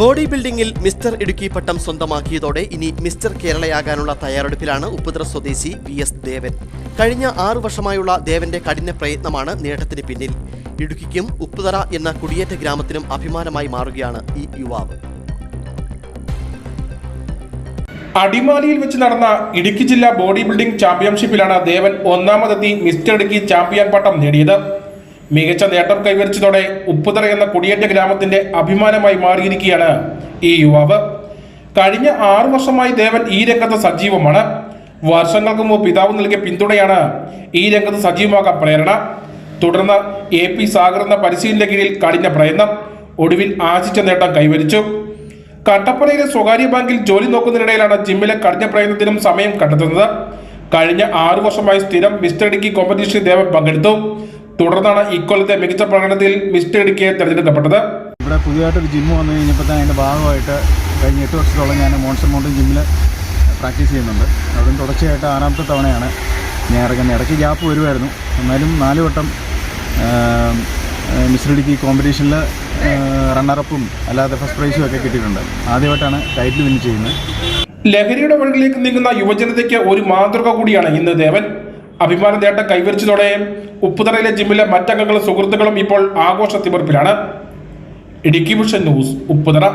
Body ബിൽഡിംഗിൽ mister Idukki പട്ടം സ്വന്തമാക്കിയതോടെ ഇനി മിസ്റ്റർ കേരളയാകാനുള്ള തയ്യാറെടുപ്പിലാണ് ഉപ്പുതറ സ്വദേശി വി എസ് ദേവൻ. കഴിഞ്ഞ ആറു വർഷമായുള്ള ദേവന്റെ കഠിന പ്രയത്നമാണ് നേട്ടത്തിന് പിന്നിൽ. ഇടുക്കിക്കും ഉപ്പുതറ എന്ന കുടിയേറ്റ ഗ്രാമത്തിനും അഭിമാനമായി മാറുകയാണ് ഈ യുവാവ്. അടിമാലിയിൽ വെച്ച് നടന്ന ഇടുക്കി ജില്ലാ ബോഡി ബിൽഡിംഗ് ചാമ്പ്യൻഷിപ്പിലാണ് ദേവൻ ഒന്നാമതെത്തി മിസ്റ്റർ ഇടുക്കി ചാമ്പ്യൻ പട്ടം നേടിയത്. മികച്ച നേട്ടം കൈവരിച്ചതോടെ ഉപ്പുതറ എന്ന കുടിയേറ്റ ഗ്രാമത്തിന്റെ അഭിമാനമായി മാറിയിരിക്കുകയാണ് ഈ യുവാവ്. കഴിഞ്ഞ ആറു വർഷമായി ദേവൻ ഈ രംഗത്ത് സജീവമാണ്. വർഷങ്ങൾക്ക് മുമ്പ് പിതാവ് നൽകിയ പിന്തുണയാണ് ഈ രംഗത്ത് സജീവമാകാൻ പ്രേരണ. തുടർന്ന് എ പി സാഗർ എന്ന പരിശീലന കീഴിൽ കഠിന പ്രയത്നം ഒടുവിൽ ആശിച്ച നേട്ടം കൈവരിച്ചു. കട്ടപ്പനയിലെ സ്വകാര്യ ബാങ്കിൽ ജോലി നോക്കുന്നതിനിടയിലാണ് ജിമ്മിലെ കഠിന പ്രയത്നത്തിനും സമയം കണ്ടെത്തുന്നത്. കഴിഞ്ഞ ആറു വർഷമായി സ്ഥിരം മിസ്റ്റർ ഇടുക്കി കോമ്പറ്റീഷനിൽ ദേവൻ പങ്കെടുത്തു. തുടർന്നാണ് ഇക്കൊല്ലത്തെ മികച്ച പ്രകടനത്തിൽ മിസ്റ്റർ ഇടുക്കിയെ തെരഞ്ഞെടുക്കപ്പെട്ടത്. ഇവിടെ പുതിയതായിട്ട് ഒരു ജിമ്മ് വന്നു കഴിഞ്ഞപ്പോൾ തന്നെ അതിന്റെ ഭാഗമായിട്ട് കഴിഞ്ഞ എട്ട് വർഷത്തോളം ഞാൻ മോൺസൺ മൗണ്ടൻ ജിമ്മിൽ പ്രാക്ടീസ് ചെയ്യുന്നുണ്ട്. അവിടെ തുടർച്ചയായിട്ട് ആറാമത്തെ തവണയാണ്. ഞാൻ ഇറങ്ങുന്നത് ഇടയ്ക്ക് ഗ്യാപ്പ് വരുമായിരുന്നു. എന്നാലും നാല് വട്ടം മിസ്റ്റർ ഇടുക്കി കോമ്പറ്റീഷനിൽ റണ്ണറപ്പും അല്ലാതെ ഫസ്റ്റ് പ്രൈസും ഒക്കെ കിട്ടിയിട്ടുണ്ട്. ആദ്യമായിട്ടാണ് ടൈറ്റിൽ വിൻ ചെയ്യുന്നത്. ലഹരിയുടെ വഴിയിലേക്ക് നീങ്ങുന്ന യുവജനതയ്ക്ക് ഒരു മാതൃക കൂടിയാണ് ഇന്ന് ദേവൻ. അഭിമാന നേട്ടം കൈവരിച്ചതോടെ ഉപ്പുതറയിലെ ജിമ്മിലെ മറ്റംഗങ്ങളും സുഹൃത്തുക്കളും ഇപ്പോൾ ആഘോഷ തിമിർപ്പിലാണ് ഇടുക്കി വിഷൻ ന്യൂസ് ഉപ്പുതറ.